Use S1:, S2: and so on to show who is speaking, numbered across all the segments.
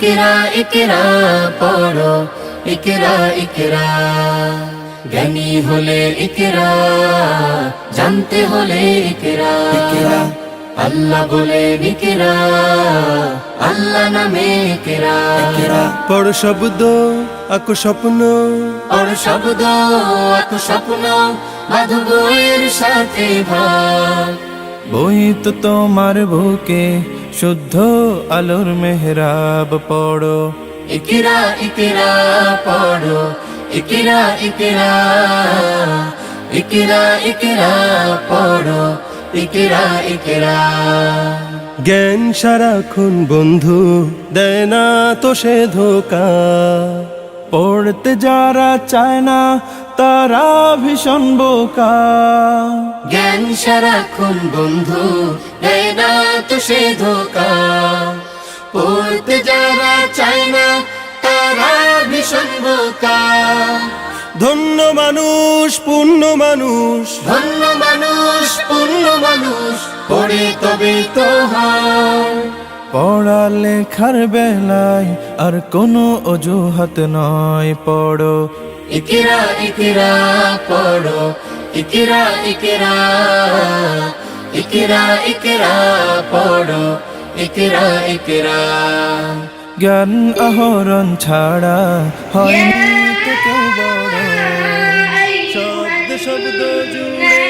S1: ইকরা ইকরা পড়ো। ইকরা ইকরা। জ্ঞানী হলে ইকরা জানতে হলে ইকরা। আল্লাহ বলে ইকরা আল্লাহ নামে ইকরা।
S2: পড় শব্দ আকু স্বপ্ন।
S1: পড় শব্দ আকু স্বপ্ন মাধব বইয়ের সাথে ভাগ।
S3: বই তো তোমার বুকে শুদ্ধ আলোর মেহরাব পড়ো।
S1: ইকরা ইকরা পড়ো। ইকরা ইকরা ইকরা ইকরা পড়ো। ইকরা ইকরা।
S2: জ্ঞান সারাক্ষণ বন্ধু দেয় না তো সে ধোকা।
S3: পড়তে যারা চায় না তারা ভীষণ বোকা।
S1: জ্ঞান সারাক্ষণ বন্ধু দেয় না তো সে ধোকা। পড়তে যারা চায় না তারা ভীষণ বোকা।
S2: ধন্য মানুষ পূর্ণ মানুষ।
S1: ধন্য মানুষ পূর্ণ মানুষ পড়ে তবে তো হয়
S3: পড়া লেখার বেলায় আর কোনো অজুহাত নয় পড়ো।
S1: ইকিরা ইকিরা পড়ো। ইকিরা ইকিরা ইকিরা ইকিরা পড়ো। ইকিরা ইকিরা।
S3: জ্ঞান আহরণ ছাড়া হয় না তো কেউ বড়।
S2: শব্দ শব্দ জুড়ে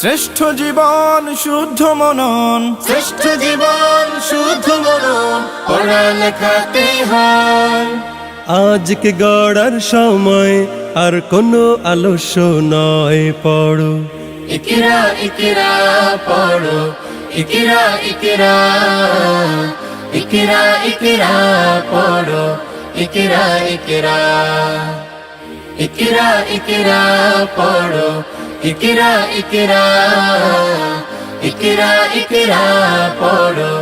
S3: শ্রেষ্ঠ জীবন শুদ্ধ মনন।
S1: শ্রেষ্ঠ জীবন শুদ্ধ মনন পড়ালেখাতে হয়।
S2: আজকে গড়ার সময় আর কোনো আলস্য নয় পড়ো।
S1: ইকিরা ইকিরা পড়ো। ইকিরা ইকিরা ইকিরা ইকিরা পড়ো। ইকিরা ইকিরা ইকিরা ইকিরা পড়ো। ইকিরা ইকিরা ইকিরা ইকিরা পড়ো।